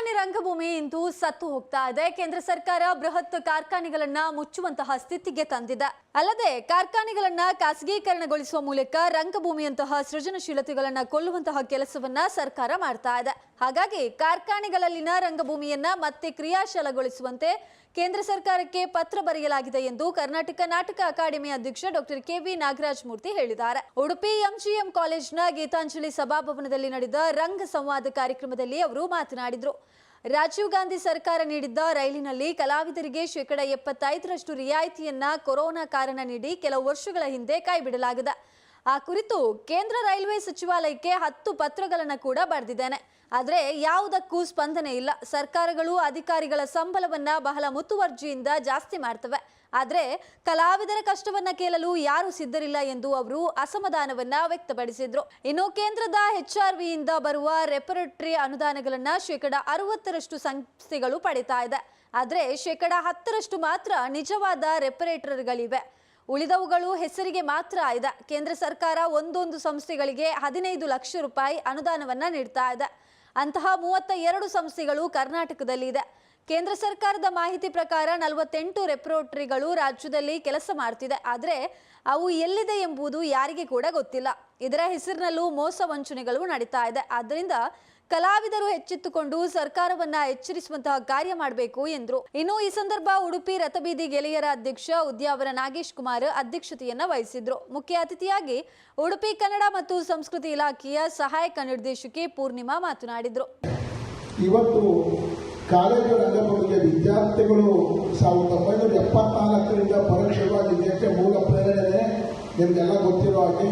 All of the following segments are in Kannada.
ಕಾರ್ಖಾನೆ ರಂಗಭೂಮಿ ಇಂದು ಸತ್ತು ಹೋಗ್ತಾ ಇದೆ. ಕೇಂದ್ರ ಸರ್ಕಾರ ಬೃಹತ್ ಕಾರ್ಖಾನೆಗಳನ್ನ ಮುಚ್ಚುವಂತಹ ಸ್ಥಿತಿಗೆ ತಂದಿದೆ. ಅಲ್ಲದೆ ಕಾರ್ಖಾನೆಗಳನ್ನ ಖಾಸಗೀಕರಣಗೊಳಿಸುವ ಮೂಲಕ ರಂಗಭೂಮಿಯಂತಹ ಸೃಜನಶೀಲತೆಗಳನ್ನ ಕೊಲ್ಲುವಂತಹ ಕೆಲಸವನ್ನ ಸರ್ಕಾರ ಮಾಡ್ತಾ ಇದೆ. ಹಾಗಾಗಿ ಕಾರ್ಖಾನೆಗಳಲ್ಲಿನ ರಂಗಭೂಮಿಯನ್ನ ಮತ್ತೆ ಕ್ರಿಯಾಶೀಲಗೊಳಿಸುವಂತೆ ಕೇಂದ್ರ ಸರ್ಕಾರಕ್ಕೆ ಪತ್ರ ಬರೆಯಲಾಗಿದೆ ಎಂದು ಕರ್ನಾಟಕ ನಾಟಕ ಅಕಾಡೆಮಿ ಅಧ್ಯಕ್ಷ ಡಾಕ್ಟರ್ ಕೆವಿ ನಾಗರಾಜ್ ಮೂರ್ತಿ ಹೇಳಿದ್ದಾರೆ. ಉಡುಪಿ ಎಂಜಿಎಂ ಕಾಲೇಜ್ನ ಗೀತಾಂಜಲಿ ಸಭಾಭವನದಲ್ಲಿ ನಡೆದ ರಂಗ ಸಂವಾದ ಕಾರ್ಯಕ್ರಮದಲ್ಲಿ ಅವರು ಮಾತನಾಡಿದರು. ರಾಜೀವ್ ಗಾಂಧಿ ಸರ್ಕಾರ ನೀಡಿದ್ದ ರೈಲಿನಲ್ಲಿ ಕಲಾವಿದರಿಗೆ ಶೇಕಡ ಎಪ್ಪತ್ತೈದರಷ್ಟು ರಿಯಾಯಿತಿಯನ್ನ ಕೊರೋನಾ ಕಾರಣ ನೀಡಿ ಕೆಲವು ವರ್ಷಗಳ ಹಿಂದೆ ಕೈಬಿಡಲಾಗಿದೆ. ಆ ಕುರಿತು ಕೇಂದ್ರ ರೈಲ್ವೆ ಸಚಿವಾಲಯಕ್ಕೆ ಹತ್ತು ಪತ್ರಗಳನ್ನು ಕೂಡ ಬರೆದಿದ್ದೇನೆ. ಆದರೆ ಯಾವುದಕ್ಕೂ ಸ್ಪಂದನೆ ಇಲ್ಲ. ಸರ್ಕಾರಗಳು ಅಧಿಕಾರಿಗಳ ಸಂಬಳವನ್ನ ಬಹಳ ಮುತುವರ್ಜಿಯಿಂದ ಜಾಸ್ತಿ ಮಾಡ್ತವೆ. ಆದರೆ ಕಲಾವಿದರ ಕಷ್ಟವನ್ನ ಕೇಳಲು ಯಾರು ಸಿದ್ಧರಿಲ್ಲ ಎಂದು ಅವರು ಅಸಮಾಧಾನವನ್ನ ವ್ಯಕ್ತಪಡಿಸಿದ್ರು. ಇನ್ನು ಕೇಂದ್ರದ ಎಚ್ಆರ್ವಿಯಿಂದ ಬರುವ ರೆಪರೇಟರಿ ಅನುದಾನಗಳನ್ನ ಶೇಕಡ ಅರವತ್ತರಷ್ಟು ಸಂಸ್ಥೆಗಳು ಪಡಿತಾ ಇದೆ. ಆದರೆ ಶೇಕಡ ಹತ್ತರಷ್ಟು ಮಾತ್ರ ನಿಜವಾದ ರೆಪರೇಟರ್ಗಳಿವೆ. ಉಳಿದವುಗಳು ಹೆಸರಿಗೆ ಮಾತ್ರ ಇದೆ ಕೇಂದ್ರ ಸರ್ಕಾರ ಒಂದೊಂದು ಸಂಸ್ಥೆಗಳಿಗೆ ಹದಿನೈದು ಲಕ್ಷ ರೂಪಾಯಿ ಅನುದಾನವನ್ನ ನೀಡ್ತಾ ಇದೆ. ಅಂತಹ ಮೂವತ್ತ ಎರಡು ಸಂಸ್ಥೆಗಳು ಕರ್ನಾಟಕದಲ್ಲಿ ಇದೆ ಕೇಂದ್ರ ಸರ್ಕಾರದ ಮಾಹಿತಿ ಪ್ರಕಾರ ನಲವತ್ತೆಂಟು ರೆಪ್ರೋಟರಿಗಳು ರಾಜ್ಯದಲ್ಲಿ ಕೆಲಸ ಮಾಡ್ತಿದೆ. ಆದರೆ ಅವು ಎಲ್ಲಿದೆ ಎಂಬುದು ಯಾರಿಗೆ ಕೂಡ ಗೊತ್ತಿಲ್ಲ. ಇದರ ಹೆಸರಿನಲ್ಲೂ ಮೋಸ ವಂಚನೆಗಳು ನಡೀತಾ ಇದೆ. ಆದ್ದರಿಂದ ಕಲಾವಿದರು ಎಚ್ಚೆತ್ತುಕೊಂಡು ಸರ್ಕಾರವನ್ನ ಎಚ್ಚರಿಸುವಂತಹ ಕಾರ್ಯ ಮಾಡಬೇಕು ಎಂದರು. ಇನ್ನು ಈ ಸಂದರ್ಭ ಉಡುಪಿ ರಥಬೀದಿ ಗೆಳೆಯರ ಅಧ್ಯಕ್ಷ ಉದ್ಯಾವರ ನಾಗೇಶ್ ಕುಮಾರ್ ಅಧ್ಯಕ್ಷತೆಯನ್ನ ವಹಿಸಿದ್ರು. ಮುಖ್ಯ ಅತಿಥಿಯಾಗಿ ಉಡುಪಿ ಕನ್ನಡ ಮತ್ತು ಸಂಸ್ಕೃತಿ ಇಲಾಖೆಯ ಸಹಾಯಕ ನಿರ್ದೇಶಕಿ ಪೂರ್ಣಿಮಾ ಮಾತನಾಡಿದ್ರು. ಕಾಲೇಜು ರಂಗಭೂಮಿಗೆ ವಿದ್ಯಾರ್ಥಿಗಳು ಸಾವಿರದ ಒಂಬೈನೂರ ಎಪ್ಪತ್ನಾಲ್ಕರಿಂದ ಪರೋಕ್ಷವಾಗಿ ಇದಕ್ಕೆ ಮೂಲ ಪ್ರೇರಣೆ ನಿಮಗೆಲ್ಲ ಗೊತ್ತಿರೋ ಹಾಗೆ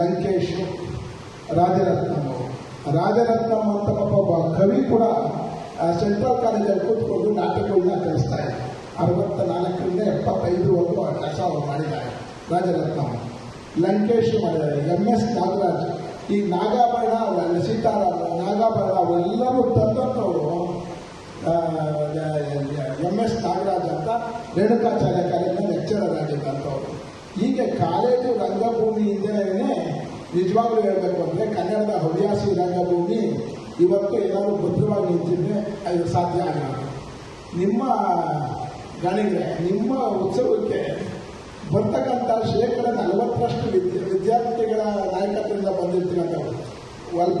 ಲಂಕೇಶ್ ರಾಜರತ್ನಮ್ಮ ರಾಜರತ್ನಮ್ಮ ಅಂತ ಒಬ್ಬ ಕವಿ ಕೂಡ ಸೆಂಟ್ರಲ್ ಕಾಲೇಜಲ್ಲಿ ಕೂತ್ಕೊಂಡು ನಾಟಕಗಳನ್ನ ಕಲಿಸ್ತಾ ಇದ್ದಾರೆ ಅರವತ್ತ ನಾಲ್ಕರಿಂದ ಎಪ್ಪತ್ತೈದರವರೆಗೂ ಆ ಕೆಲಸ ಅವರು ಮಾಡಿದ್ದಾರೆ ರಾಜರತ್ನಮ್ಮ ಲಂಕೇಶ್ ಮಾಡಿದ್ದಾರೆ, ಎಂ ಎಸ್ ನಾಗರಾಜ್. ಈ ನಾಗಾಭರಣ ಸೀತಾರಾಮ ನಾಗಾಭರಣ, ಅವರೆಲ್ಲರೂ ಎಂ ಎಸ್ ನಾಗರಾಜ್ ಅಂತ ರೇಣುಕಾಚಾರ್ಯ ಕಾಲೇಜಿನ ಲೆಕ್ಚರರ್ ಆಗಿದ್ದಂಥವ್ರು ಹೀಗೆ ಕಾಲೇಜು ರಂಗಭೂಮಿಯಿಂದಲೇ ನಿಜವಾಗ್ಲೂ ಹೇಳಬೇಕು ಅಂದರೆ ಕನ್ನಡದ ಹವ್ಯಾಸಿ ರಂಗಭೂಮಿ ಇವತ್ತು ಏನಾದರೂ ಭದ್ರವಾಗಿ ನಿಂತಿದ್ರೆ ಅದು ಸಾಧ್ಯ ಆಗಿಲ್ಲ. ನಿಮ್ಮ ಗಣಿಗೆ, ನಿಮ್ಮ ಉತ್ಸವಕ್ಕೆ ಬರ್ತಕ್ಕಂಥ ಶೇಕಡ ನಲವತ್ತರಷ್ಟು ವಿದ್ಯ ವಿದ್ಯಾರ್ಥಿಗಳ ನಾಯಕತ್ವದಿಂದ ಬಂದಿರ್ತೀರಂಥವ್ರು ಅಲ್ಲಿ